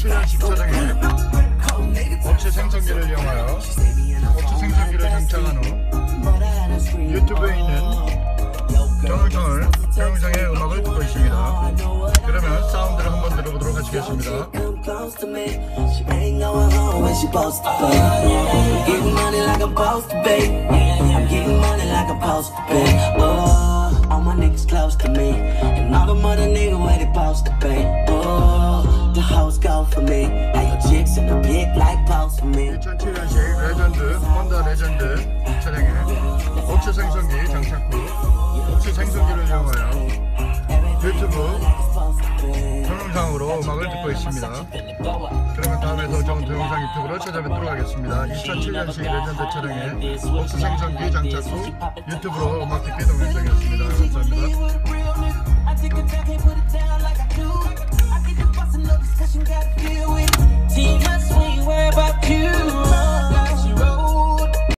2007년식 차량에 업체 생성기를 이용하여 업체 생성기를 장착한 후 유튜브에 있는 동영상을 동영상의 음악을 듣고 있습니다. 그러면 사운드를 한번 들어보도록 하시겠습니다. She ain't going home when she supposed to pay. Getting money like I'm supposed to pay. Go for me. Now your chicks in the pit like post for me. 2007년식 레전드 혼다 레전드 차량에 업체 생성기 장착 후 업체 생성기를 이용하여 유튜브 동영상으로 음악을 듣고 있습니다. 그러면 다음에 더 좋은 동영상 유튜브로 찾아뵙도록 하겠습니다. 2007년식 레전드 차량에 업체 생성기 장착 후 유튜브로 음악 듣기 동영상이었습니다. 감사합니다.